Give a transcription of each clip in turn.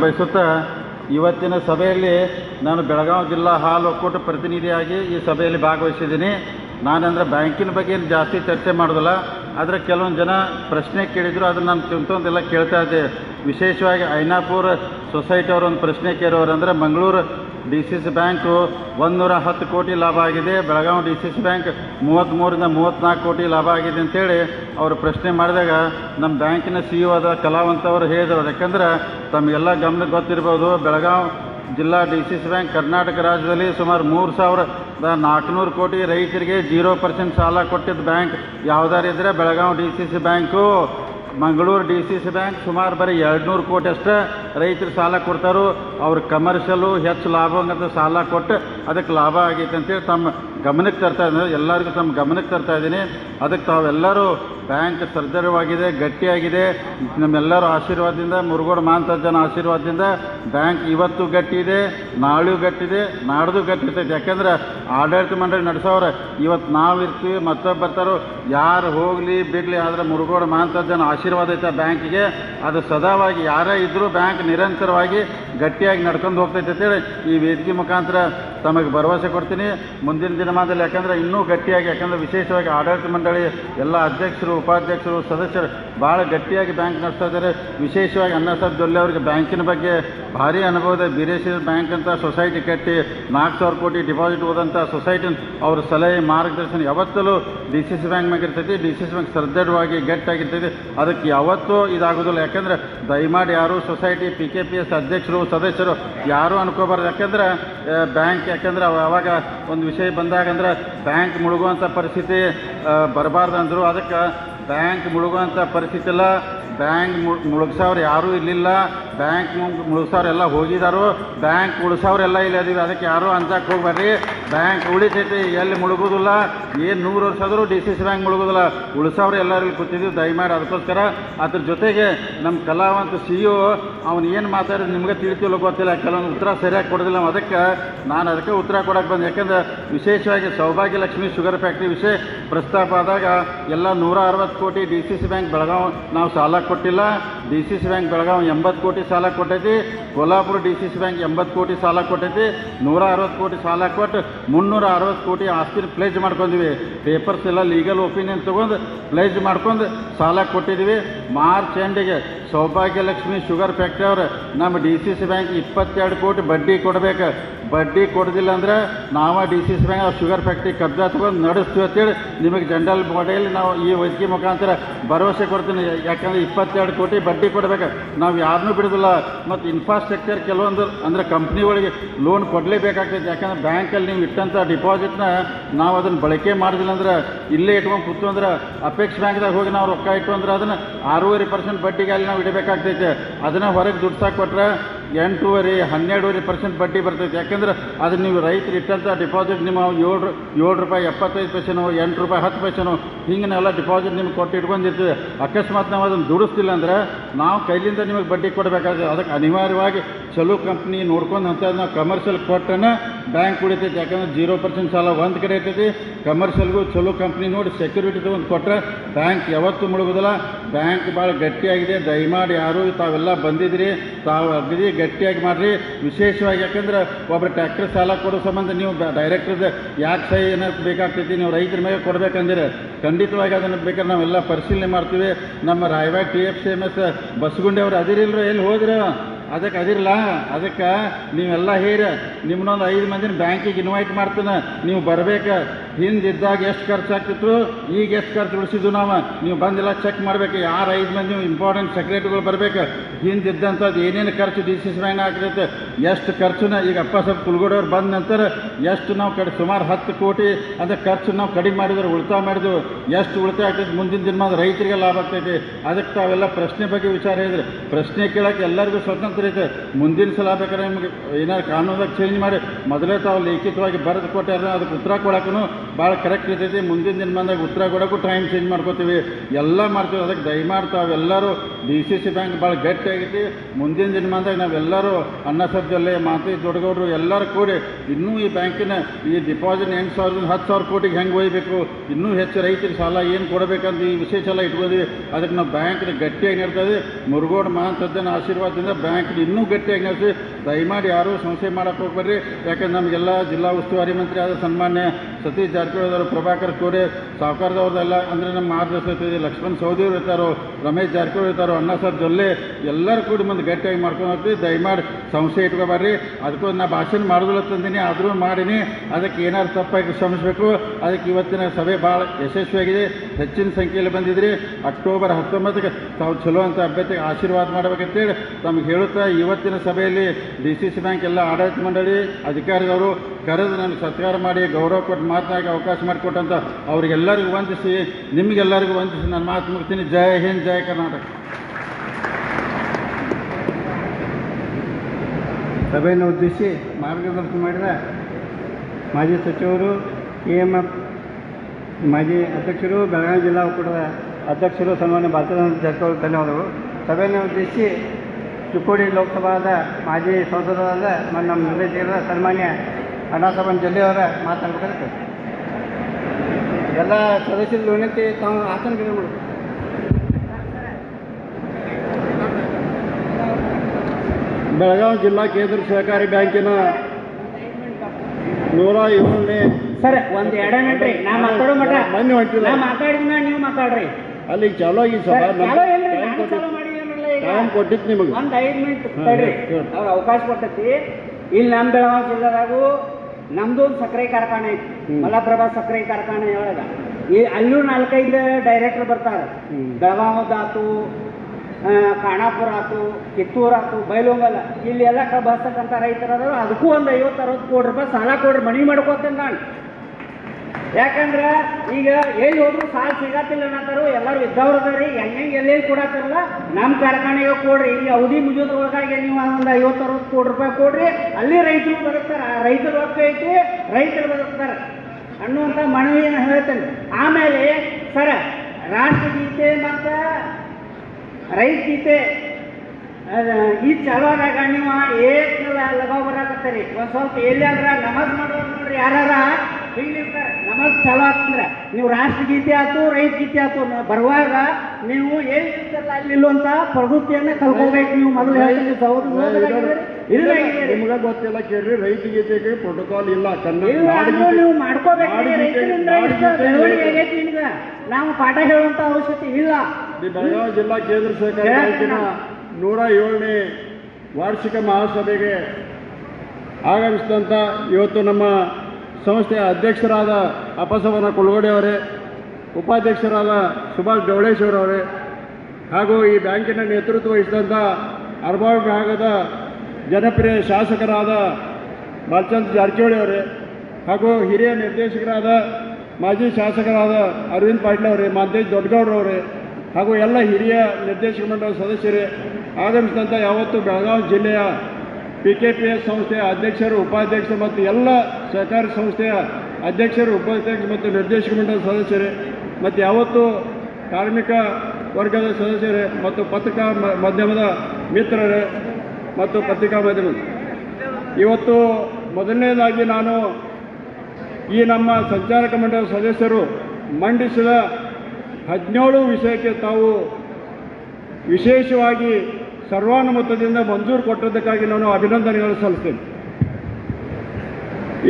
ಬಯಸುತ್ತಾ ಇವತ್ತಿನ ಸಭೆಯಲ್ಲಿ ನಾನು ಬೆಳಗಾವಿ ಜಿಲ್ಲಾ ಹಾಲು ಒಕ್ಕೂಟ ಪ್ರತಿನಿಧಿಯಾಗಿ ಈ ಸಭೆಯಲ್ಲಿ ಭಾಗವಹಿಸಿದ್ದೀನಿ. ನಾನಂದ್ರೆ ಬ್ಯಾಂಕಿನ ಬಗ್ಗೆ ಏನು ಜಾಸ್ತಿ ಚರ್ಚೆ ಮಾಡೋದಿಲ್ಲ. ಆದರೆ ಕೆಲವೊಂದು ಜನ ಪ್ರಶ್ನೆ ಕೇಳಿದ್ರು ಅದನ್ನು ನಾನು ತಿಂತೊಂದೆಲ್ಲ ಕೇಳ್ತಾ ಇದ್ದೆ. ವಿಶೇಷವಾಗಿ ಐನಾಪುರ ಸೊಸೈಟಿ ಅವರು ಒಂದು ಪ್ರಶ್ನೆ ಕೇಳೋರು ಅಂದರೆ Mangaluru D C C bank ಒಂದೂರ ಹತ್ತು ಕೋಟಿ ಲಾಭ ಆಗಿದೆ. Belagavi D C C bank ಮೂವತ್ತ್ಮೂರಿಂದ ಮೂವತ್ತ್ನಾಲ್ಕು ಕೋಟಿ ಲಾಭ ಆಗಿದೆ ಅಂತೇಳಿ ಅವರು ಪ್ರಶ್ನೆ ಮಾಡಿದಾಗ ನಮ್ಮ ಬ್ಯಾಂಕಿನ ಸಿ ಇ ಆದ ಕಲಾವಂತ ಅವರು ಹೇಳಿದರು. ಯಾಕಂದ್ರೆ ತಮಗೆಲ್ಲ ಗಮನಕ್ಕೆ ಗೊತ್ತಿರ್ಬೋದು, ಬೆಳಗಾವಿ ಜಿಲ್ಲಾ D C C bank Karnataka ರಾಜ್ಯದಲ್ಲಿ ಸುಮಾರು ಮೂರು ಸಾವಿರದ ನಾಲ್ಕುನೂರು ಕೋಟಿ ರೈತರಿಗೆ ಜೀರೋ ಪರ್ಸೆಂಟ್ ಸಾಲ ಕೊಟ್ಟಿದ್ದ ಬ್ಯಾಂಕ್ ಯಾವ್ದಾರು ಇದ್ದರೆ Belagavi D C C bank. Mangaluru D C C bank ಸುಮಾರು ಬರೀ ಎರಡು ನೂರು ಕೋಟಿ ಅಷ್ಟೇ ರೈತರು ಸಾಲ ಕೊಡ್ತಾರೋ, ಅವ್ರ ಕಮರ್ಷಿಯಲು ಹೆಚ್ಚು ಲಾಭ ಸಾಲ ಕೊಟ್ಟು ಅದಕ್ಕೆ ಲಾಭ ಆಗೈತೆ ಅಂತೇಳಿ ತಮ್ಮ ಗಮನಕ್ಕೆ ತರ್ತಾ ಇದ್ದೀನಿ ಎಲ್ಲರಿಗೂ ತಮ್ಮ ಗಮನಕ್ಕೆ ತರ್ತಾ ಇದ್ದೀನಿ. ಅದಕ್ಕೆ ತಾವೆಲ್ಲರೂ ಬ್ಯಾಂಕ್ ಸದೃಢವಾಗಿದೆ ಗಟ್ಟಿಯಾಗಿದೆ. ನಮ್ಮೆಲ್ಲರ ಆಶೀರ್ವಾದದಿಂದ, ಮುರುಗೋಡು ಮಾಂತಜ್ಜನ ಆಶೀರ್ವಾದದಿಂದ ಬ್ಯಾಂಕ್ ಇವತ್ತು ಗಟ್ಟಿ ಇದೆ ನಾಳೆಯೂ ಗಟ್ಟಿದೆ, ನಾಡ್ದು ಗಟ್ಟಿ ಇರ್ತೈತೆ ಯಾಕೆಂದ್ರೆ ಆಡಳಿತ ಮಂಡಳಿ ನಡೆಸೋರೆ ಇವತ್ತು ನಾವು ಇರ್ತೀವಿ ಮತ್ತೊಬ್ಬ ಬರ್ತಾರೋ, ಯಾರು ಹೋಗಲಿ ಬಿಡಲಿ ಆದರೆ ಮುರುಗೋಡು ಮಾಂತಜ್ಜನ ಆಶೀರ್ವಾದ ಐತೆ ಬ್ಯಾಂಕಿಗೆ ಅದು ಸದಾವಾಗಿ ಯಾರೇ ಇದ್ದರೂ ಬ್ಯಾಂಕ್ ನಿರಂತರವಾಗಿ ಗಟ್ಟಿಯಾಗಿ ನಡ್ಕೊಂಡು ಹೋಗ್ತೈತೆ ಅಂತೇಳಿ ಈ ವೇದಿಕೆ ಮುಖಾಂತರ ತಮಗೆ ಭರವಸೆ ಕೊಡ್ತೀನಿ. ಮುಂದಿನ ದಿನಮಾನದಲ್ಲಿ ಯಾಕಂದರೆ ಇನ್ನೂ ಗಟ್ಟಿಯಾಗಿ, ಯಾಕಂದರೆ ವಿಶೇಷವಾಗಿ ಆಡಳಿತ ಮಂಡಳಿ ಎಲ್ಲ ಅಧ್ಯಕ್ಷರು, ಉಪಾಧ್ಯಕ್ಷರು, ಸದಸ್ಯರು ಭಾಳ ಗಟ್ಟಿಯಾಗಿ ಬ್ಯಾಂಕ್ ನಡೆಸ್ತಾ ಇದ್ದಾರೆ. ವಿಶೇಷವಾಗಿ ಅನ್ನಸಾಬ್ ದೊಲ್ಲೆ ಅವರಿಗೆ ಬ್ಯಾಂಕಿನ ಬಗ್ಗೆ ಭಾರಿ ಅನುಭವ ಇದೆ. ಬೀರೇಶ್ವರ ಬ್ಯಾಂಕ್ ಅಂತ ಸೊಸೈಟಿ ಕಟ್ಟಿ ನಾಲ್ಕು ಸಾವಿರ ಕೋಟಿ ಡಿಪಾಸಿಟ್ ಹೋದಂಥ ಸೊಸೈಟಿ ಅವ್ರ ಸಲಹೆ ಮಾರ್ಗದರ್ಶನ ಯಾವತ್ತಲ್ಲೂ ಡಿ ಸಿ ಸಿ ಬ್ಯಾಂಕ್ ಮ್ಯಾಗ ಇರ್ತೈತಿ. ಡಿ ಸಿ ಸಿ ಬ್ಯಾಂಕ್ ಸದೃಢವಾಗಿ ಗಟ್ಟಿಯಾಗಿರ್ತೈತಿ ಅದಕ್ಕೆ ಯಾವತ್ತೂ ಇದಾಗೋದಿಲ್ಲ. ಯಾಕಂದ್ರೆ ದಯಮಾಡಿ ಯಾರು society, P K P S ಅಧ್ಯಕ್ಷರು ಸದಸ್ಯರು ಯಾರೂ ಅನ್ಕೋಬಾರ್ದು. ಯಾಕಂದ್ರೆ ಬ್ಯಾಂಕ್, ಯಾಕಂದ್ರೆ, ಅವ- ಅವಾಗ ಒಂದು ವಿಷಯ ಬಂದಾಗಂದ್ರೆ ಬ್ಯಾಂಕ್ ಮುಳುಗುವಂಥ ಪರಿಸ್ಥಿತಿ ಬರಬಾರ್ದು ಅಂದರು. ಅದಕ್ಕೆ ಬ್ಯಾಂಕ್ ಮುಳುಗುವಂಥ ಪರಿಸ್ಥಿತಿ ಇಲ್ಲ. ಬ್ಯಾಂಕ್ ಮುಳುಗ್ಸೋರು ಯಾರೂ ಇರಲಿಲ್ಲ. ಬ್ಯಾಂಕ್ ಮುಳುಗ್ಸೋರೆಲ್ಲ ಹೋಗಿದಾರು. ಬ್ಯಾಂಕ್ ಉಳಿಸೋರೆಲ್ಲ ಇಲ್ಲ ಇದೀವಿ. ಅದಕ್ಕೆ ಯಾರೂ ಅಂಜಕ್ಕೆ ಹೋಗ್ಬೇಡ್ರಿ ಬ್ಯಾಂಕ್ ಉಳಿತೈತಿ. ಎಲ್ಲಿ ಮುಳುಗೋದಿಲ್ಲ. ಏನು ನೂರು ವರ್ಷ ಆದರೂ ಡಿ ಸಿ ಸಿ ಬ್ಯಾಂಕ್ ಮುಳುಗೋದಿಲ್ಲ. ಉಳಿಸೋರು ಎಲ್ಲರೂ ಇಲ್ಲಿ ಕೂತಿದ್ದೀವಿ ದಯಮಾಡಿ ಅದಕ್ಕೋಸ್ಕರ ಅದ್ರ ಜೊತೆಗೆ ನಮ್ಮ ಕಲಾವಂತ ಸಿ ಇ ಅವ್ನು ಏನು ಮಾತಾಡಿದ್ರೆ ನಿಮಗೆ ತಿಳಿತಿಲ್ಲ ಗೊತ್ತಿಲ್ಲ. ಕೆಲವೊಂದು ಉತ್ತರ ಸರಿಯಾಗಿ ಕೊಡೋದಿಲ್ಲ. ಅದಕ್ಕೆ ನಾನು ಅದಕ್ಕೆ ಉತ್ತರ ಕೊಡಕ್ಕೆ ಬಂದೆ. ಯಾಕಂದ್ರೆ ವಿಶೇಷವಾಗಿ ಸೌಭಾಗ್ಯ ಲಕ್ಷ್ಮಿ ಶುಗರ್ ಫ್ಯಾಕ್ಟ್ರಿ ವಿಷಯ ಪ್ರಸ್ತಾಪ ಆದಾಗ ಎಲ್ಲ ನೂರ ಅರವತ್ತು ಕೋಟಿ D C C bank Belagavi ನಾವು ಸಾಲ ಕೊಟ್ಟಿಲ್ಲ. D C C bank Belagavi ಎಂಬತ್ತು ಕೋಟಿ ಸಾಲ ಕೊಟ್ಟೈತಿ. Kolhapur D C C bank ಎಂಬತ್ತು ಕೋಟಿ ಸಾಲ ಕೊಟ್ಟೈತಿ. ನೂರ ಅರವತ್ತು ಕೋಟಿ ಸಾಲ ಕೊಟ್ಟು ಮುನ್ನೂರ ಅರವತ್ತು ಕೋಟಿ ಆಸ್ತಿನ ಪ್ಲೇಜ್ ಮಾಡ್ಕೊಂಡಿವಿ. ಪೇಪರ್ಸ್ ಎಲ್ಲ ಲೀಗಲ್ ಒಪಿನಿಯನ್ ತೊಗೊಂಡು ಪ್ಲೇಜ್ ಮಾಡ್ಕೊಂಡು ಸಾಲ ಕೊಟ್ಟಿದ್ದೀವಿ ಮಾರ್ಚ್ ಎಂಡಿಗೆ ಸೌಭಾಗ್ಯಲಕ್ಷ್ಮಿ ಶುಗರ್ ಫ್ಯಾಕ್ಟ್ರಿ ಅವರು ನಮ್ಮ ಡಿ ಸಿ ಸಿ ಬ್ಯಾಂಕ್ ಇಪ್ಪತ್ತೆರಡು ಕೋಟಿ ಬಡ್ಡಿ ಕೊಡಬೇಕು. ಬಡ್ಡಿ ಕೊಡೋದಿಲ್ಲ ಅಂದ್ರೆ ನಾವೇ D C C bank sugar factory ಕಬ್ಜಾ ತೊಗೊಂಡು ನಡೆಸ್ತೀವಿ ಅಂತೇಳಿ ನಿಮಗೆ ಜನರಲ್ ಬಾಡಿಯಲ್ಲಿ ನಾವು ಈ ವೈದ್ಯಕೀಯ ಮುಖಾಂತರ ಭರವಸೆ ಕೊಡ್ತೀನಿ. ಯಾಕಂದರೆ ಇಪ್ಪತ್ತೆರಡು ಕೋಟಿ ಬಡ್ಡಿ ಕೊಡಬೇಕು. ನಾವು ಯಾರನ್ನೂ ಬಿಡೋದಿಲ್ಲ. ಮತ್ತು ಇನ್ಫ್ರಾಸ್ಟ್ರಕ್ಚರ್ ಕೆಲವೊಂದು ಅಂದರೆ ಕಂಪ್ನಿಗಳಿಗೆ ಲೋನ್ ಕೊಡಲೇಬೇಕಾಗ್ತದೆ ಯಾಕಂದ್ರೆ ಬ್ಯಾಂಕಲ್ಲಿ ನೀವು ಇಟ್ಟಂಥ ಡಿಪಾಸಿಟ್ನ ನಾವು ಅದನ್ನು ಬಳಕೆ ಮಾಡಿದಿಲ್ಲ ಅಂದ್ರೆ ಇಲ್ಲೇ ಇಟ್ಕೊಂಡು ಕೂತು ಅಂದ್ರೆ ಅಪೆಕ್ಸ್ ಬ್ಯಾಂಕ್ದಾಗ ಹೋಗಿ ನಾವು ರೊಕ್ಕ ಇಟ್ಟು ಅಂದ್ರೆ ಅದನ್ನು ಆರೂವರೆ ಪರ್ಸೆಂಟ್ ಬಡ್ಡಿಗೆ ಅಲ್ಲಿ ನಾವು ಇಡಬೇಕಾಗ್ತೈತೆ. ಅದನ್ನು ಹೊರಗೆ ದುಡ್ಡು ಕೊಟ್ಟರೆ ಎಂಟೂವರೆ, ಹನ್ನೆರಡೂವರೆ ಪರ್ಸೆಂಟ್ ಬಡ್ಡಿ ಬರ್ತೈತೆ. ಯಾಕಂದ್ರೆ ಅದು ನೀವು ರೈತರು ಇಟ್ಟಂಥ ಡಿಪಾಸಿಟ್ ನಿಮ್ಮ ಏಳು ಏಳು ರೂಪಾಯಿ, ಎಪ್ಪತ್ತೈದು ಪೈಸೆನೋ ಎಂಟು ರೂಪಾಯಿ, ಹತ್ತು ಪೈಸೆನೋ ಹಿಂಗೆಲ್ಲ ಡಿಪಾಸಿಟ್ ನಿಮ್ಗೆ ಕೊಟ್ಟು ಇಟ್ಕೊಂಡಿರ್ತೀವಿ. ಅಕಸ್ಮಾತ್ ನಾವು ಅದನ್ನು ದುಡಿಸ್ತಿಲ್ಲ ಅಂದ್ರೆ ನಾವು ಕೈಲಿಂದ ನಿಮಗೆ ಬಡ್ಡಿ ಕೊಡಬೇಕಾಗ್ತದೆ ಅದಕ್ಕೆ ಅನಿವಾರ್ಯವಾಗಿ ಚಲೋ ಕಂಪ್ನಿ ನೋಡ್ಕೊಂಡು ಅಂತ ನಾವು ಕಮರ್ಷಿಯಲ್ ಕೊಟ್ಟನ ಬ್ಯಾಂಕ್ ಉಳಿತೈತಿ. ಯಾಕಂದ್ರೆ ಜೀರೋ ಪರ್ಸೆಂಟ್ ಸಾಲ ಒಂದು ಕಡೆ ಇರ್ತೈತಿ. ಕಮರ್ಷಿಯಲ್ಗೂ ಚಲೋ ಕಂಪ್ನಿ ನೋಡಿ ಸೆಕ್ಯೂರಿಟಿ ತೊಗೊಂಡು ಕೊಟ್ಟರೆ ಬ್ಯಾಂಕ್ ಯಾವತ್ತೂ ಮುಳುಗೋದಿಲ್ಲ. ಬ್ಯಾಂಕ್ ಭಾಳ ಗಟ್ಟಿಯಾಗಿದೆ. ದಯಮಾಡಿ ಯಾರು ತಾವೆಲ್ಲ ಬಂದಿದ್ರಿ ತಾವು ಅಗದಿ ಗಟ್ಟಿಯಾಗಿ ಮಾಡಿರಿ. ವಿಶೇಷವಾಗಿ ಯಾಕಂದ್ರೆ ಒಬ್ಬರು ಟ್ರ್ಯಾಕ್ಟರ್ ಸಾಲ ಕೊಡೋ ಸಂಬಂಧ ನೀವು ಡೈರೆಕ್ಟ್ರದ ಯಾಕೆ ಸಹಿ ಏನಾದ್ರು ಬೇಕಾಗ್ತೈತಿ, ನೀವು ರೈತರ ಮೇಲೆ ಕೊಡ್ಬೇಕಂದಿರ. ಖಂಡಿತವಾಗಿ ಅದನ್ನು ಬೇಕಾದ್ರೆ ನಾವೆಲ್ಲ ಪರಿಶೀಲನೆ ಮಾಡ್ತೀವಿ. ನಮ್ಮ Raybag T F C M S Basgunde ಅವ್ರು ಅದಿರಿಲ್ರು, ಎಲ್ಲಿ ಹೋದ್ರೆ? ಅದಕ್ಕೆ ಅದಿರಲ್ಲ. ಅದಕ್ಕೆ ನೀವೆಲ್ಲ ಹೇರ ನಿಮ್ಮನ್ನೊಂದು ಐದು ಮಂದಿನ ಬ್ಯಾಂಕಿಗೆ ಇನ್ವೈಟ್ ಮಾಡ್ತಾನೆ. ನೀವು ಬರ್ಬೇಕು. ಹಿಂದಿದ್ದಾಗ ಎಷ್ಟು ಖರ್ಚಾಗ್ತಿತ್ತು? ಈಗ ಎಷ್ಟು ಖರ್ಚು ಉಳಿಸಿದ್ದು ನಾವು? ನೀವು ಬಂದಿಲ್ಲ ಚೆಕ್ ಮಾಡಬೇಕು. ಯಾರು ಐದು ಮಂದಿ ಇಂಪಾರ್ಟೆಂಟ್ ಸೆಕ್ರೆಟರಿಗಳು ಬರಬೇಕು? ಹಿಂದಿದ್ದಂಥದ್ದು ಏನೇನು ಖರ್ಚು ಡಿ ಸಿ ಬ್ಯಾಂಕ್ ಆಗ್ತೈತೆ? ಎಷ್ಟು ಖರ್ಚುನ ಈಗ ಅಪ್ಪ ಸಾಹೇಬ್ ಕುಲ್ಗೋಡವ್ರು ಬಂದ ನಂತರ ಎಷ್ಟು ನಾವು ಕಡೆ, ಸುಮಾರು ಹತ್ತು ಕೋಟಿ ಅಂದರೆ ಖರ್ಚು ನಾವು ಕಡಿಮೆ ಮಾಡಿದ್ರೆ, ಉಳಿತಾಯ ಮಾಡಿದ್ವು. ಎಷ್ಟು ಉಳಿತಾಯ ಆಗ್ತೈತೆ? ಮುಂದಿನ ದಿನ ರೈತರಿಗೆ ಲಾಭ ಆಗ್ತೈತಿ. ಅದಕ್ಕೆ ತಾವೆಲ್ಲ ಪ್ರಶ್ನೆ ಬಗ್ಗೆ ವಿಚಾರ ಇದ್ರೆ ಪ್ರಶ್ನೆ ಕೇಳೋಕೆ ಎಲ್ಲರಿಗೂ ಸ್ವತಂತ್ರ ಐತೆ. ಮುಂದಿನ ಸಲ ಬೇಕಾದ್ರೆ ನಿಮಗೆ ಏನಾದ್ರು ಕಾನೂನಾಗ ಚೇಂಜ್ ಮಾಡಿ. ಮೊದಲೇ ತಾವು ಲಿಖಿತವಾಗಿ ಬರೆದು ಕೊಟ್ಟಾರ, ಅದಕ್ಕೆ ಉತ್ತರ ಕೊಡೋಕ್ಕೂ ಭಾಳ ಕರೆಕ್ಟ್ ಇರ್ತೈತಿ. ಮುಂದಿನ ದಿನಮಾನದಾಗ ಉತ್ತರ ಕೊಡೋಕ್ಕೂ ಟೈಮ್ ಚೇಂಜ್ ಮಾಡ್ಕೋತೀವಿ. ಎಲ್ಲ ಮಾಡ್ತೀವಿ. ಅದಕ್ಕೆ ದಯಮಾಡಿ ತಾವೆಲ್ಲರೂ ಡಿ ಸಿ ಸಿ ಬ್ಯಾಂಕ್ ಭಾಳ ಗಟ್ಟಿ ಆಗೈತಿ. ಮುಂದಿನ ದಿನಮಾನದಾಗ ನಾವೆಲ್ಲರೂ ಅನ್ನ ಸಬ್ಜಲ್ಲೆ ಮಾತಿ, ದೊಡ್ಡಗೌಡರು ಎಲ್ಲರೂ ಕೂಡಿ ಇನ್ನೂ ಈ ಬ್ಯಾಂಕಿನ ಈ ಡಿಪಾಸಿಟ್ ಎಂಟು ಸಾವಿರದಿಂದ ಹತ್ತು ಸಾವಿರ ಕೋಟಿಗೆ ಹೆಂಗೆ ಒಯ್ಬೇಕು? ಇನ್ನೂ ಹೆಚ್ಚು ರೈತರಿಗೆ ಸಾಲ ಏನು ಕೊಡಬೇಕಂತ ಈ ವಿಶೇಷ ಎಲ್ಲ ಇಟ್ಕೊಂಡಿವಿ ಅದಕ್ಕೆ ನಾವು ಬ್ಯಾಂಕ್ನ ಗಟ್ಟಿಯಾಗಿ ನಡ್ತದೆ ಮುರುಗೋಡು ಮಹಾಂತದ್ದನ ಆಶೀರ್ವಾದದಿಂದ ಬ್ಯಾಂಕ್ ಇನ್ನೂ ಗಟ್ಟಿಯಾಗಿ ನಡೆಸಿ. ದಯಮಾಡಿ ಯಾರೂ ಸಂಸ್ಥೆ ಮಾಡೋಕ್ಕೆ ಹೋಗ್ಬರ್ರಿ ಯಾಕಂದ್ರೆ ನಮಗೆಲ್ಲ ಜಿಲ್ಲಾ ಉಸ್ತುವಾರಿ ಮಂತ್ರಿ ಆದ ಸನ್ಮಾನ್ಯ ಸತೀಶ್ ಜಾರಕಿಹೊಳಿದವರು ಪ್ರಭಾಕರ್ ಕೋರೆ ಸಾವುಕಾರದವ್ರದ್ದೆಲ್ಲ ಅಂದರೆ ನಮ್ಮ ಮಾರ್ಗದರ್ಶಕ ಲಕ್ಷ್ಮಣ್ ಸೌದಿಯವ್ರು ಇರ್ತಾರೋ, ರಮೇಶ್ ಜಾರಕಿಹೊಳಿ ಇರ್ತಾರೋ, ಅಣ್ಣ ಸರ್ ಜೊಲ್ಲೆ, ಎಲ್ಲರೂ ಕೂಡಿ ಮುಂದೆ ಗಟ್ಟಿಯಾಗಿ ಮಾಡ್ಕೊಂಡು ಹೋಗ್ತೀವಿ. ದಯಮಾಡಿ ಸಂಶಯ ಇಟ್ಕೋಬೇಡ್ರಿ ಅದಕ್ಕೂ ನಾ ಭಾಷಣ ಮಾಡೋದಿಲ್ಲ ತಂದೀನಿ ಆದರೂ ಮಾಡೀನಿ. ಅದಕ್ಕೆ ಏನಾದ್ರು ತಪ್ಪಾಗಿ ಶ್ರಮಿಸಬೇಕು. ಅದಕ್ಕೆ ಇವತ್ತಿನ ಸಭೆ ಭಾಳ ಯಶಸ್ವಿಯಾಗಿದೆ. ಹೆಚ್ಚಿನ ಸಂಖ್ಯೆಯಲ್ಲಿ ಬಂದಿದ್ರಿ. ಅಕ್ಟೋಬರ್ ಹತ್ತೊಂಬತ್ತಕ್ಕೆ ತಾವು ಚಲೋ ಅಂತ ಅಭ್ಯರ್ಥಿಗೆ ಆಶೀರ್ವಾದ ಮಾಡಬೇಕಂತೇಳಿ ತಮಗೆ ಹೇಳುತ್ತಾ, ಇವತ್ತಿನ ಸಭೆಯಲ್ಲಿ ಡಿ ಸಿ ಸಿ ಬ್ಯಾಂಕ್ ಎಲ್ಲ ಆಡಳಿತ ಮಂಡಳಿ ಅಧಿಕಾರಿಗಳು ಕರೆದು ನನಗೆ ಸತ್ಕಾರ ಮಾಡಿ ಗೌರವ ಕೊಟ್ಟು ಮಾತನಾಡಿ ಅವಕಾಶ ಮಾಡಿಕೊಟ್ಟಂತ ಅವರಿಗೆಲ್ಲರಿಗೂ ವಂದಿಸಿ, ನಿಮಗೆಲ್ಲರಿಗೂ ವಂದಿಸಿ ನಾನು ಮಾತು ಮುಗ್ತೀನಿ ಜೈ ಹಿಂದ್, ಜೈ ಕರ್ನಾಟಕ. ಸಭೆಯನ್ನು ಉದ್ದೇಶಿಸಿ ಮಾರ್ಗದರ್ಶನ ಮಾಡಿದ ಮಾಜಿ ಸಚಿವರು, ಕೆ ಎಂ ಎಫ್ ಮಾಜಿ ಅಧ್ಯಕ್ಷರು, ಬೆಳಗಾವಿ ಜಿಲ್ಲಾ ಒಕ್ಕೂಟದ ಅಧ್ಯಕ್ಷರು, ಸನ್ಮಾನ್ಯ ಭಾರತದ ಜಾರಕಿಹೊಳಿ ಧನ್ಯವಾದಗಳು. ಸಭೆಯನ್ನು ಉದ್ದೇಶಿಸಿ ಚಿಕ್ಕೋಡಿ ಲೋಕಸಭಾದ ಮಾಜಿ ಸಂಸದರಾದ ನಮ್ಮ ನಿರ್ದೇಶಕರ ಸನ್ಮಾನ್ಯ ಅಣ್ಣಾಸಾಬನ್ ಜಲ್ಲೆಯವರ ಮಾತನಾಡಬೇಕಾದ್ರೆ ಎಲ್ಲ ಸದಸ್ಯರು ವಿನಂತಿ ತಾವು ಆಸನ ಮಾಡಿ ಬೆಳಗಾವಿ ಜಿಲ್ಲಾ ಕೇಂದ್ರ ಸಹಕಾರಿ ಬ್ಯಾಂಕಿನ ನೂರ ಏಳನೇ ಸರ್ ಒಂದು ಎರಡೇ ಮಿನಿಟ್ ರೀ. ನಾ ಮಾತಾಡೋ ಮಟ್ಟ ಮೊನ್ನೆ ಹೊಂಟಿಲ್ಲ. ನಾ ಮಾತಾಡಿದ್ನ ನೀವು ಮಾತಾಡ್ರಿ. ಅಲ್ಲಿ ಚಾಲೋ ಆಗಿ ಸರ್, ಸಭಾ ಚಾಲೋ ಇಲ್ರಿ, ನಾನು ಚಾಲೋ ಮಾಡಿದ್ದೀನಲ್ಲ ಈಗ. ಟೈಮ್ ಕೊಟ್ಟಿತ್ತು ನಿಮಗೆ. ಒಂದು ಐದು ಮಿನಿಟ್. ಅವ್ರ ಅವಕಾಶ ಕೊಟ್ಟೈತಿ. ಇಲ್ಲಿ ನಮ್ಮ ಬೆಳಗಾವಿ ಜಿಲ್ಲಾದಾಗೂ ನಮ್ದು ಒಂದು ಸಕ್ಕರೆ ಕಾರ್ಖಾನೆ ಐತಿ. ಮಲಪ್ರಭಾ ಸಕ್ಕರೆ ಕಾರ್ಖಾನೆ ಒಳಗ. ಈ ಅಲ್ಲೂ ನಾಲ್ಕೈದು ಡೈರೆಕ್ಟರ್ ಬರ್ತಾರೆ. ಬೆಳಗಾವದಾತು ಬೆಳಗಾವದ ಆತು ಆ, ಖಾನಾಪುರ ಆತು ಕಿತ್ತೂರು ಆತು ಬೈಲೊಂಗಲ. ಇಲ್ಲಿ ಎಲ್ಲ ಕಬ್ಬು ಹಸ್ತಕ್ಕಂಥ ರೈತರು ಅದಾರ ಅದಕ್ಕೂ ಒಂದು ಐವತ್ತು ಅರವತ್ತು ಕೋಟಿ ರೂಪಾಯಿ ಸಾಲ ಕೊಡ್ರಿ ಮನಿ ಮಾಡ್ಕೋತೇನೆ ನಾನು. ಯಾಕಂದ್ರೆ ಈಗ ಎಲ್ಲಿ ಹೋದ್ರು ಸಾಲ ಸಿಗತ್ತಿಲ್ಲ ಅನ್ನತ್ತಾರು, ಎಲ್ಲರೂ ಇದ್ದವ್ರು ಅದಾರಿ ಹೆಂಗೆ ಎಲ್ಲೆಲ್ಲಿ ಕೊಡತ್ತಾರಲ್ಲ? ನಮ್ಮ ಕಾರ್ಖಾನೆಗೆ ಕೊಡ್ರಿ, ಈ ಅವಧಿ ಮುಗಿಯೋದ್ ಒಳಗಾಗಿ ನೀವು ಒಂದು ಐವತ್ತು, ಅರವತ್ತು ಕೋಟಿ ರೂಪಾಯಿ ಕೊಡ್ರಿ, ಅಲ್ಲಿ ರೈತರು ಬರುತ್ತಾರೆ ಆ ರೈತರು ರೊಕ್ಕ ಐತಿ, ರೈತರು ಬರುತ್ತಾರೆ ಅನ್ನುವಂಥ ಮನವಿಯನ್ನು ಹೇಳ್ತೇನೆ. ಆಮೇಲೆ, ಸರ ರಾಷ್ಟ್ರಗೀತೆ ಮತ್ತು ರೈತ ಗೀತೆ, ಅದ, ಈ ಚಾಲು ಆದಾಗ ನೀವು ಏಕ್ ಲಗಾವ್ ಬರಾಕತ್ತೀರಿ ಒಂದು ಸ್ವಲ್ಪ ಎಲ್ಲಿ ಅಂದ್ರ ನಮಾಜ್ ಮಾಡೋರು ನೋಡ್ರಿ, ಯಾರಾರ ಹಿಂಗಿರ್ತಾರೆ ನಮಾಜ್ ಚಲೋ ಆಗ್ತಂದ್ರೆ ನೀವು ರಾಷ್ಟ್ರಗೀತೆ ಆಯ್ತು ರೈತ ಗೀತೆ ಆಯ್ತು ಬರುವಾಗ ನೀವು ಏನು ಇರ್ತಾರಲ್ಲ ಅಲ್ಲಿ ನಿಲ್ಲುವಂತ ಪ್ರವೃತ್ತಿಯನ್ನ ಕಲ್ಕೋಬೇಕು ನೀವು ಮೊದಲು. ನಿಮ್ಗೆ ಗೊತ್ತಿಲ್ಲ ಕೇಳ್ರಿ ರೈತ ಗೀತೆಗೆ ಪ್ರೋಟೋಕಾಲ್ ಇಲ್ಲ ನೀವು ಮಾಡ್ಕೋಬೇಕು ನಾವು ಪಾಠ ಹೇಳುವಂತ ಅವಶ್ಯಕತೆ ಇಲ್ಲ. ಜಿಲ್ಲಾ ಕೇಂದ್ರ ಸರ್ಕಾರ ನೂರ ಏಳನೇ ವಾರ್ಷಿಕ ಮಹಾಸಭೆಗೆ ಆಗಮಿಸಿದಂಥ ಇವತ್ತು ನಮ್ಮ ಸಂಸ್ಥೆಯ ಅಧ್ಯಕ್ಷರಾದ ಅಪಸವನ ಕುಲಗೋಡೆಯವರೇ ಉಪಾಧ್ಯಕ್ಷರಾದ ಸುಭಾಷ್ ಅವರೇ, ಹಾಗೂ ಈ ಬ್ಯಾಂಕಿನ ನೇತೃತ್ವ ವಹಿಸಿದಂಥ ಅರ್ಬಾಳ್ ಭಾಗದ ಜನಪ್ರಿಯ ಶಾಸಕರಾದ ಮಲ್ಚಂದ್ ಜಾರಕಿಹೊಳಿ ಅವರೇ, ಹಾಗೂ ಹಿರಿಯ ನಿರ್ದೇಶಕರಾದ ಮಾಜಿ ಶಾಸಕರಾದ ಅರವಿಂದ್ ಪಾಟೀಲ್ ಅವರೇ, ಮಾಂತೇಶ್ ದೊಡ್ಡಗೌಡ್ರವರೇ ಹಾಗೂ ಎಲ್ಲ ಹಿರಿಯ ನಿರ್ದೇಶಕ ಮಂಡಳಿ ಸದಸ್ಯರೇ ಆಗಮಿಸಿದಂಥ ಯಾವತ್ತು ಬೆಳಗಾವಿ ಜಿಲ್ಲೆಯ ಪಿ ಕೆ ಪಿ ಎಸ್ ಸಂಸ್ಥೆಯ ಅಧ್ಯಕ್ಷರು, ಉಪಾಧ್ಯಕ್ಷರು ಮತ್ತು ಎಲ್ಲ ಸಹಕಾರಿ ಸಂಸ್ಥೆಯ ಅಧ್ಯಕ್ಷರು, ಉಪಾಧ್ಯಕ್ಷರು ಮತ್ತು ನಿರ್ದೇಶಕ ಮಂಡಲ ಸದಸ್ಯರೇ ಮತ್ತು ಯಾವತ್ತು ಕಾರ್ಮಿಕ ವರ್ಗದ ಸದಸ್ಯರೇ ಮತ್ತು ಪತ್ರಿಕಾ ಮಾಧ್ಯಮದ ಮಿತ್ರರೇ ಮತ್ತು ಪತ್ರಿಕಾ ಮಾಧ್ಯಮ ಇವತ್ತು ಮೊದಲನೇದಾಗಿ ನಾನು ಈ ನಮ್ಮ ಸಂಚಾಲಕ ಮಂಡಲ ಸದಸ್ಯರು ಮಂಡಿಸಿದ ಹದಿನೇಳು ವಿಷಯಕ್ಕೆ ತಾವು ವಿಶೇಷವಾಗಿ ಸರ್ವಾನುಮತದಿಂದ ಮಂಜೂರು ಕೊಟ್ಟಿದ್ದಕ್ಕಾಗಿ ನಾನು ಅಭಿನಂದನೆಗಳು ಸಲ್ಲಿಸ್ತೇನೆ.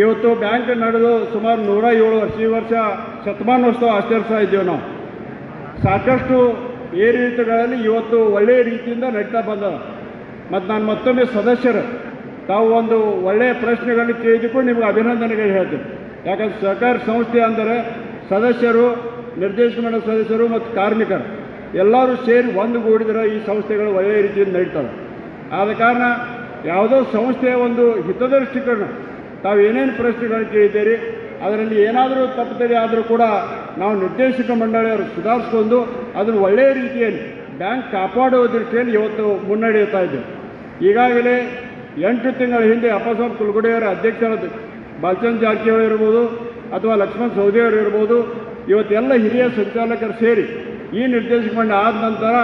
ಇವತ್ತು ಬ್ಯಾಂಕ್ ನಡೆದು ಸುಮಾರು ನೂರ ಏಳು ವರ್ಷ, ಈ ವರ್ಷ ಶತಮಾನೋತ್ಸವ ಆಚರಿಸ್ತಾ ಇದ್ದೇವೆ ನಾವು. ಸಾಕಷ್ಟು ಏರಿಳಿತಗಳಲ್ಲಿ ಇವತ್ತು ಒಳ್ಳೆಯ ರೀತಿಯಿಂದ ನಡೀತಾ ಬಂದ ಮತ್ತು ನಾನು ಮತ್ತೊಮ್ಮೆ ಸದಸ್ಯರು, ತಾವು ಒಂದು ಒಳ್ಳೆಯ ಪ್ರಶ್ನೆಗಳನ್ನು ಕೇಳಿದಕ್ಕೂ ನಿಮಗೆ ಅಭಿನಂದನೆಗಳು ಹೇಳ್ತೀನಿ. ಯಾಕಂದ್ರೆ ಸಹಕಾರ ಸಂಸ್ಥೆ ಅಂದರೆ ಸದಸ್ಯರು, ನಿರ್ದೇಶಕ ಮಾಡೋ ಸದಸ್ಯರು ಮತ್ತು ಕಾರ್ಮಿಕರು. ಎಲ್ಲರೂ ಸೇರಿ ಒಂದುಗೂಡಿದ್ರೆ ಈ ಸಂಸ್ಥೆಗಳು ಒಳ್ಳೆಯ ರೀತಿಯಿಂದ ನಡೀತವೆ. ಆದ ಕಾರಣ ಯಾವುದೋ ಸಂಸ್ಥೆಯ ಒಂದು ಹಿತದೃಷ್ಟಿಕರಣ, ತಾವು ಏನೇನು ಪ್ರಶ್ನೆಗಳನ್ನು ಕೇಳಿದ್ದೀರಿ, ಅದರಲ್ಲಿ ಏನಾದರೂ ತಪ್ಪುತ್ತದೆ ಆದರೂ ಕೂಡ ನಾವು ನಿರ್ದೇಶಕ ಮಂಡಳಿಯವರು ಸುಧಾರಿಸ್ಕೊಂಡು ಅದನ್ನು ಒಳ್ಳೆಯ ರೀತಿಯಲ್ಲಿ ಬ್ಯಾಂಕ್ ಕಾಪಾಡುವ ದೃಷ್ಟಿಯಲ್ಲಿ ಇವತ್ತು ಮುನ್ನಡೆಯುತ್ತಾ ಇದ್ದೇವೆ. ಈಗಾಗಲೇ ಎಂಟು ತಿಂಗಳ ಹಿಂದೆ ಅಪ್ಪಸಾಬ್ ಕುಲಗುಡಿಯವರ ಅಧ್ಯಕ್ಷರಾದ ಬಾಲಚಂದ್ರ ಜಾರಕಿಹೊಳಿ ಇರ್ಬೋದು, ಅಥವಾ ಲಕ್ಷ್ಮಣ್ ಸೌದಿಯವರು ಇರ್ಬೋದು, ಇವತ್ತೆಲ್ಲ ಹಿರಿಯ ಸಂಚಾಲಕರು ಸೇರಿ ಈ ನಿರ್ದೇಶಕ ಮಂಡಳಿ ಆದ ನಂತರ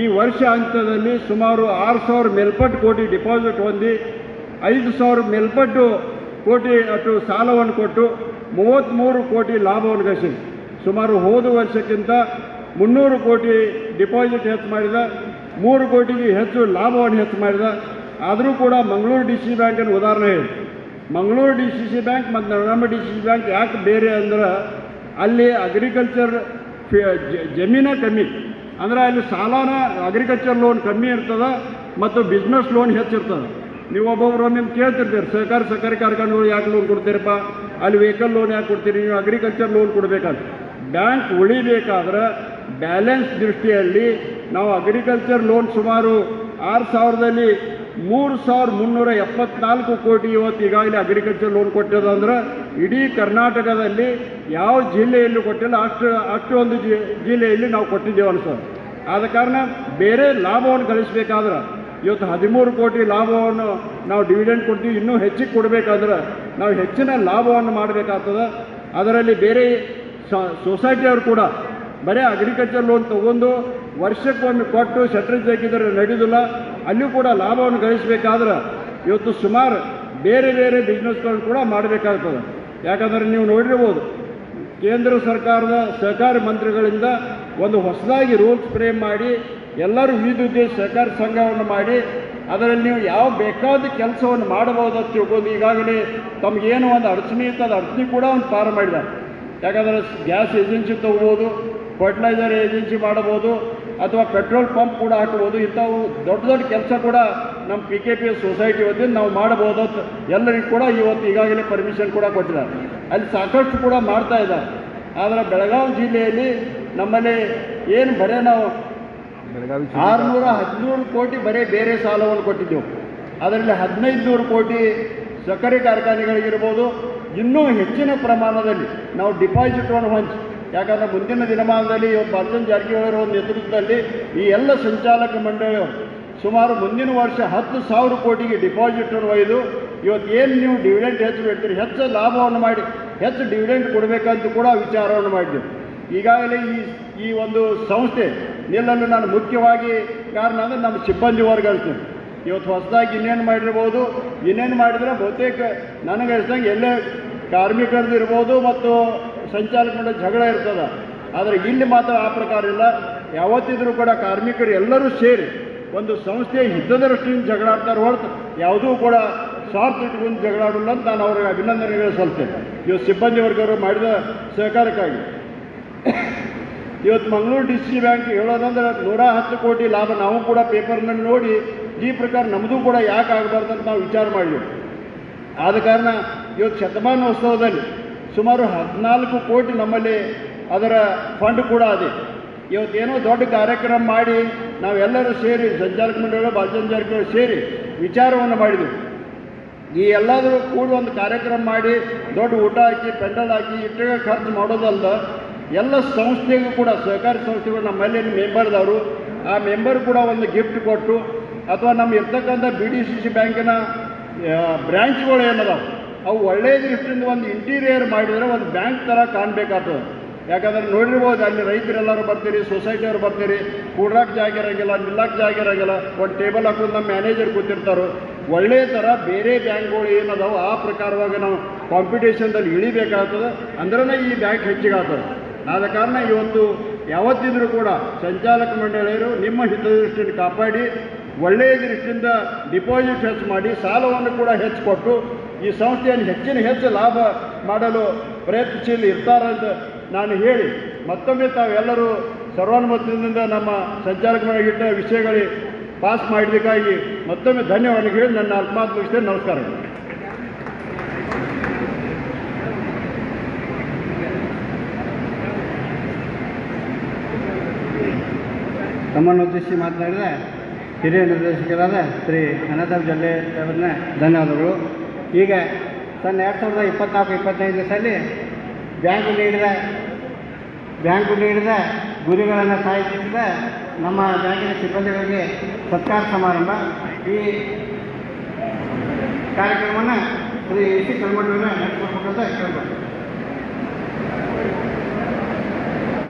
ಈ ವರ್ಷ ಹಂತದಲ್ಲಿ ಸುಮಾರು ಆರು ಸಾವಿರ ಮೇಲ್ಪಟ್ಟು ಕೋಟಿ ಡಿಪಾಸಿಟ್ ಹೊಂದಿ ಐದು ಸಾವಿರ ಮೇಲ್ಪಟ್ಟು ಕೋಟಿ ಅಷ್ಟು ಸಾಲವನ್ನು ಕೊಟ್ಟು ಮೂವತ್ತ್ಮೂರು ಕೋಟಿ ಲಾಭವನ್ನು ಗಳಿಸಿದೆ. ಸುಮಾರು ಹೋದ ವರ್ಷಕ್ಕಿಂತ ಮುನ್ನೂರು ಕೋಟಿ ಡಿಪಾಸಿಟ್ ಹೆಚ್ಚು ಮಾಡಿದ. ಮೂರು ಕೋಟಿಗೆ ಹೆಚ್ಚು ಲಾಭವನ್ನು ಹೆಚ್ಚು ಮಾಡಿದ. ಆದರೂ ಕೂಡ ಮಂಗಳೂರು ಡಿ ಸಿ ಬ್ಯಾಂಕಿನ ಉದಾಹರಣೆ ಹೇಳಿ. Mangaluru D C C bank ಮತ್ತು ನಮ್ಮ ಡಿ ಸಿ ಸಿ ಬ್ಯಾಂಕ್ ಯಾಕೆ ಬೇರೆ ಅಂದ್ರೆ ಅಲ್ಲಿ ಅಗ್ರಿಕಲ್ಚರ್ ಜಮೀನ ಕಮ್ಮಿ. ಅಂದ್ರೆ ಅಲ್ಲಿ ಸಾಲನ ಅಗ್ರಿಕಲ್ಚರ್ ಲೋನ್ ಕಮ್ಮಿ ಇರ್ತದೆ ಮತ್ತು ಬಿಸ್ನೆಸ್ ಲೋನ್ ಹೆಚ್ಚಿರ್ತದೆ ನೀವು ಒಬ್ಬೊಬ್ರು ನಿಮ್ಗೆ ಕೇಳ್ತಿರ್ತೀರಿ ಸಹಕಾರ ಸಹಕಾರಿ ಕಾರ್ಖಾನೆಗಳು ಯಾಕೆ ಲೋನ್ ಕೊಡ್ತೀರಪ್ಪ? ಅಲ್ಲಿ ವೆಹಿಕಲ್ ಲೋನ್ ಯಾಕೆ ಕೊಡ್ತೀರಿ? ನೀವು ಅಗ್ರಿಕಲ್ಚರ್ ಲೋನ್ ಕೊಡಬೇಕಂತ ಬ್ಯಾಂಕ್ ಉಳಿಬೇಕಾದ್ರೆ ಬ್ಯಾಲೆನ್ಸ್ ದೃಷ್ಟಿಯಲ್ಲಿ ನಾವು ಅಗ್ರಿಕಲ್ಚರ್ ಲೋನ್ ಸುಮಾರು ಆರು ಸಾವಿರದಲ್ಲಿ ಮೂರು ಸಾವಿರದ ಮುನ್ನೂರ ಎಪ್ಪತ್ನಾಲ್ಕು ಕೋಟಿ ಇವತ್ತು ಈಗಾಗಲೇ ಅಗ್ರಿಕಲ್ಚರ್ ಲೋನ್ ಕೊಟ್ಟಿದೆ ಅಂದ್ರೆ ಇಡೀ ಕರ್ನಾಟಕದಲ್ಲಿ ಯಾವ ಜಿಲ್ಲೆಯಲ್ಲೂ ಕೊಟ್ಟಿಲ್ಲ, ಅಷ್ಟು ಅಷ್ಟು ಒಂದು ಜಿ, ಜಿಲ್ಲೆಯಲ್ಲಿ ನಾವು ಕೊಟ್ಟಿದ್ದೇವೆ ಸರ್ ಆದ ಕಾರಣ ಬೇರೆ ಲಾಭವನ್ನು ಗಳಿಸಬೇಕಾದ್ರೆ ಇವತ್ತು ಹದಿಮೂರು ಕೋಟಿ ಲಾಭವನ್ನು ನಾವು ಡಿವಿಡೆಂಡ್ ಕೊಡ್ತೀವಿ, ಇನ್ನೂ ಹೆಚ್ಚಿಗೆ ಕೊಡಬೇಕಾದ್ರೆ ನಾವು ಹೆಚ್ಚಿನ ಲಾಭವನ್ನು ಮಾಡಬೇಕಾಗ್ತದೆ. ಅದರಲ್ಲಿ ಬೇರೆ ಸೊಸೈಟಿಯವರು ಕೂಡ ಬರೀ ಅಗ್ರಿಕಲ್ಚರ್ ಲೋನ್ ತಗೊಂಡು ವರ್ಷಕ್ಕೊಮ್ಮೆ ಕೊಟ್ಟು ಶಟ್ರೇಜ್ ಹಾಕಿದರೆ ನಡೆಯೋದಿಲ್ಲ ಅಲ್ಲಿಯೂ ಕೂಡ ಲಾಭವನ್ನು ಗಳಿಸಬೇಕಾದ್ರೆ ಇವತ್ತು ಸುಮಾರು ಬೇರೆ ಬೇರೆ ಬಿಸ್ನೆಸ್ಗಳನ್ನು ಕೂಡ ಮಾಡಬೇಕಾಗ್ತದೆ. ಯಾಕಂದರೆ ನೀವು ನೋಡಿರ್ಬೋದು, ಕೇಂದ್ರ ಸರ್ಕಾರದ ಸಹಕಾರಿ ಮಂತ್ರಿಗಳಿಂದ ಒಂದು ಹೊಸದಾಗಿ ರೂಲ್ಸ್ ಫ್ರೇಮ್ ಮಾಡಿ, ಎಲ್ಲರೂ ವಿವಿಧ ಉದ್ದೇಶ ಸಹಕಾರಿ ಸಂಘವನ್ನು ಮಾಡಿ, ಅದರಲ್ಲಿ ನೀವು ಯಾವ ಬೇಕಾದ ಕೆಲಸವನ್ನು ಮಾಡಬಹುದು ಅಂತ ತಿಳ್ಕೊಂಡು ಈಗಾಗಲೇ ತಮಗೇನು ಒಂದು ಅಡಚಣೆ ಇತ್ತು ಅದು ಅಡಚಣೆ ಕೂಡ ಒಂದು ಪಾರ ಮಾಡಿದ್ದಾರೆ ಯಾಕಂದರೆ ಗ್ಯಾಸ್ ಏಜೆನ್ಸಿ ತಗೋಬೋದು ಫರ್ಟಿಲೈಸರ್ ಏಜೆನ್ಸಿ ಮಾಡಬಹುದು ಅಥವಾ ಪೆಟ್ರೋಲ್ ಪಂಪ್ ಕೂಡ ಹಾಕಬಹುದು. ಇಂಥವು ದೊಡ್ಡ ದೊಡ್ಡ ಕೆಲಸ ಕೂಡ ನಮ್ಮ P K P S society ವತಿಯಿಂದ ನಾವು ಮಾಡಬಹುದು ಅಂತ ಎಲ್ಲರಿಗೂ ಕೂಡ ಇವತ್ತು ಈಗಾಗಲೇ ಪರ್ಮಿಷನ್ ಕೂಡ ಕೊಟ್ಟಿದ್ದಾರೆ. ಅಲ್ಲಿ ಸಾಕಷ್ಟು ಕೂಡ ಮಾಡ್ತಾ ಇದ್ದಾರೆ. ಆದರೆ ಬೆಳಗಾವಿ ಜಿಲ್ಲೆಯಲ್ಲಿ ನಮ್ಮಲ್ಲಿ ಏನು ಬರೇ ನಾವು ಆರುನೂರ ಹದಿನೂರು ಕೋಟಿ ಬರೀ ಬೇರೆ ಸಾಲವನ್ನು ಕೊಟ್ಟಿದ್ದೆವು. ಅದರಲ್ಲಿ ಹದಿನೈದು ನೂರು ಕೋಟಿ ಸಕ್ಕರೆ ಕಾರ್ಖಾನೆಗಳಿಗಿರ್ಬೋದು. ಇನ್ನೂ ಹೆಚ್ಚಿನ ಪ್ರಮಾಣದಲ್ಲಿ ನಾವು ಡಿಪಾಸಿಟನ್ನು ಹಂಚಿ ಯಾಕಂದರೆ ಮುಂದಿನ ದಿನಮಾನದಲ್ಲಿ ಇವತ್ತು ಬಾಲಚಂದ್ರ ಜಾರಕಿಹೊಳಿ ಅವರ ನೇತೃತ್ವದಲ್ಲಿ ಈ ಎಲ್ಲ ಸಂಚಾಲಕ ಮಂಡಳಿಯವರು ಸುಮಾರು ಮುಂದಿನ ವರ್ಷ ಹತ್ತು ಸಾವಿರ ಕೋಟಿಗೆ ಡಿಪಾಸಿಟರ್ ಒಯ್ದು ಇವತ್ತು ಏನು ನೀವು ಡಿವಿಡೆಂಟ್ ಹೆಚ್ಚು ಬಿಡ್ತೀರಿ ಹೆಚ್ಚು ಲಾಭವನ್ನು ಮಾಡಿ, ಹೆಚ್ಚು ಡಿವಿಡೆಂಟ್ ಕೊಡಬೇಕಂತ ಕೂಡ ವಿಚಾರವನ್ನು ಮಾಡಿದ್ದೆವು ಈಗಾಗಲೇ ಈ ಈ ಒಂದು ಸಂಸ್ಥೆ ನಿಲ್ಲಲು ನಾನು ಮುಖ್ಯವಾಗಿ ಕಾರಣ ಅಂದರೆ ನಮ್ಮ ಸಿಬ್ಬಂದಿ ವರ್ಗಳ್ತೀನಿ ಇವತ್ತು ಹೊಸದಾಗಿ ಇನ್ನೇನು ಮಾಡಿರ್ಬೋದು? ಇನ್ನೇನು ಮಾಡಿದರೆ ಬಹುತೇಕ ನನಗೆ ಅನಿಸ್ದಂಗೆ ಎಲ್ಲೇ ಕಾರ್ಮಿಕರದ್ದು ಇರ್ಬೋದು ಮತ್ತು ಸಂಚಾಲಕ ಮಂಡಳಿ ಜಗಳ ಇರ್ತದೆ. ಆದರೆ ಇಲ್ಲಿ ಮಾತ್ರ ಆ ಪ್ರಕಾರ ಇಲ್ಲ. ಯಾವತ್ತಿದ್ರೂ ಕೂಡ ಕಾರ್ಮಿಕರು ಎಲ್ಲರೂ ಸೇರಿ ಒಂದು ಸಂಸ್ಥೆಯ ಹಿತದ ದೃಷ್ಟಿಯಿಂದ ಜಗಳಾಡ್ತಾರೆ ಹೊರತು ಯಾವುದೂ ಕೂಡ ಸ್ವಾರ್ಥ ಇಟ್ಕೊಂಡು ಜಗಳಾಡಲ್ಲ ಅಂತ ನಾನು ಅವ್ರಿಗೆ ಅಭಿನಂದನೆಗಳು ಸಲ್ತೇನೆ ಇವತ್ತು ಸಿಬ್ಬಂದಿ ವರ್ಗವರು ಮಾಡಿದ ಸಹಕಾರಕ್ಕಾಗಿ. ಇವತ್ತು ಮಂಗಳೂರು ಡಿ ಸಿ ಬ್ಯಾಂಕ್ ಹೇಳೋದಂದ್ರೆ ನೂರ ಹತ್ತು ಕೋಟಿ ಲಾಭ ನಾವು ಕೂಡ ಪೇಪರ್ನಲ್ಲಿ ನೋಡಿ ಈ ಪ್ರಕಾರ ನಮ್ಮದು ಕೂಡ ಯಾಕೆ ಆಗಬಾರ್ದು ಅಂತ ನಾವು ವಿಚಾರ ಮಾಡಿದ್ವಿ ಆದ ಕಾರಣ ಇವತ್ತು ಶತಮಾನೋತ್ಸವದಲ್ಲಿ ಸುಮಾರು ಹದಿನಾಲ್ಕು ಕೋಟಿ ನಮ್ಮಲ್ಲಿ ಅದರ ಫಂಡ್ ಕೂಡ ಅದೇ ಇವತ್ತೇನೋ ದೊಡ್ಡ ಕಾರ್ಯಕ್ರಮ ಮಾಡಿ ನಾವೆಲ್ಲರೂ ಸೇರಿ ಸಂಚಾರಕ ಮಂಡಳಿ ಬಾಲಚಂದ್ರ ಸೇರಿ ವಿಚಾರವನ್ನು ಮಾಡಿದ್ವಿ. ಈ ಎಲ್ಲಾದರೂ ಕೂಡ ಒಂದು ಕಾರ್ಯಕ್ರಮ ಮಾಡಿ, ದೊಡ್ಡ ಊಟ ಹಾಕಿ, ಪೆಂಡಲ್ ಹಾಕಿ, ಇಟ್ಟಿಗೆ ಖರ್ಚು ಮಾಡೋದಲ್ಲ ಎಲ್ಲ ಸಂಸ್ಥೆಗೂ ಕೂಡ, ಸಹಕಾರಿ ಸಂಸ್ಥೆಗಳು ನಮ್ಮಲ್ಲಿ ಮೆಂಬರ್ದವರು ಆ ಮೆಂಬರ್ ಕೂಡ ಒಂದು ಗಿಫ್ಟ್ ಕೊಟ್ಟು, ಅಥವಾ ನಮ್ಮ ಇರ್ತಕ್ಕಂಥ ಬಿ ಡಿ ಸಿ ಸಿ ಬ್ಯಾಂಕಿನ ಬ್ರ್ಯಾಂಚ್ಗಳು ಏನದಾವೆ ಅವು ಒಳ್ಳೆಯ ದೃಷ್ಟಿಯಿಂದ ಒಂದು ಇಂಟೀರಿಯರ್ ಮಾಡಿದರೆ ಒಂದು ಬ್ಯಾಂಕ್ ಥರ ಕಾಣಬೇಕಾಗ್ತದೆ. ಯಾಕಂದ್ರೆ ನೋಡಿರ್ಬೋದು ಅಲ್ಲಿ ರೈತರೆಲ್ಲರೂ ಬರ್ತೀರಿ ಸೊಸೈಟಿಯವರು ಬರ್ತೀರಿ ಕೂಡಕ್ಕೆ ಜಾಗ ಇರೋಂಗಿಲ್ಲ ನಿಲ್ಲಕ್ಕೆ ಜಾಗ ಇರೋಂಗಿಲ್ಲ, ಒಂದು ಟೇಬಲ್ ಹಾಕೊಂಡು ನಮ್ಮ ಮ್ಯಾನೇಜರ್ ಕೂತಿರ್ತಾರೆ. ಒಳ್ಳೆಯ ಥರ ಬೇರೆ ಬ್ಯಾಂಕ್ಗಳು ಏನದಾವು ಆ ಪ್ರಕಾರವಾಗಿ ನಾವು ಕಾಂಪಿಟೇಷನ್ದಲ್ಲಿ ಇಳಿಬೇಕಾಗ್ತದೆ. ಅಂದ್ರೇ ಈ ಬ್ಯಾಂಕ್ ಹೆಚ್ಚಿಗಾಗ್ತದೆ. ಆದ ಕಾರಣ ಇವತ್ತು ಯಾವತ್ತಿದ್ರೂ ಕೂಡ ಸಂಚಾಲಕ ಮಂಡಳಿಯರು ನಿಮ್ಮ ಹಿತದೃಷ್ಟಿಯನ್ನು ಕಾಪಾಡಿ, ಒಳ್ಳೆಯ ದೃಷ್ಟಿಯಿಂದ ಡಿಪಾಸಿಟ್ ಹೆಚ್ಚು ಮಾಡಿ, ಸಾಲವನ್ನು ಕೂಡ ಹೆಚ್ಚು ಕೊಟ್ಟು ಈ ಸಂಸ್ಥೆಯನ್ನು ಹೆಚ್ಚಿನ ಹೆಚ್ಚು ಲಾಭ ಮಾಡಲು ಪ್ರಯತ್ನಶೀಲ ಇರ್ತಾರಂತ ನಾನು ಹೇಳಿ. ಮತ್ತೊಮ್ಮೆ ತಾವೆಲ್ಲರೂ ಸರ್ವಾನುಮತದಿಂದ ನಮ್ಮ ಸಂಚಾಲಕ ಮಂಡಳಿಗಿಟ್ಟ ವಿಷಯಗಳಿಗೆ ಪಾಸ್ ಮಾಡಬೇಕಾಗಿ ಮತ್ತೊಮ್ಮೆ ಧನ್ಯವಾದ ಹೇಳಿ ನನ್ನ ಅಲ್ಪಾತ್ ಮುಗಿಸ್ತೇನೆ ನಮಸ್ಕಾರಗಳು ತಮ್ಮನ್ನು ಉದ್ದೇಶಿಸಿ ಮಾತನಾಡಿದ ಹಿರಿಯ ನಿರ್ದೇಶಕರಾದ ಶ್ರೀ ಅನಂತ ಜಲ್ಲೆ ಅವರನ್ನ ಧನ್ಯವಾದಗಳು. ಈಗ ಸಣ್ಣ ಎರಡು ಸಾವಿರದ ಇಪ್ಪತ್ತ್ನಾಲ್ಕು ಇಪ್ಪತ್ತೈದು ಸಲ ಬ್ಯಾಂಕು ನೀಡಿದ ಬ್ಯಾಂಕು ನೀಡಿದ ಗುರಿಗಳನ್ನು ಸಾಧಿಸಿದ ನಮ್ಮ ಬ್ಯಾಂಕಿನ ಸಿಬ್ಬಂದಿಗಳಿಗೆ ಸತ್ಕಾರ ಸಮಾರಂಭ. ಈ ಕಾರ್ಯಕ್ರಮವನ್ನು ಶ್ರೀ ಸಿ ಕಲ್ಮಠವನ್ನು ನಡೆಸಬೇಕಂತ ಕೇಳ್ಬೋದು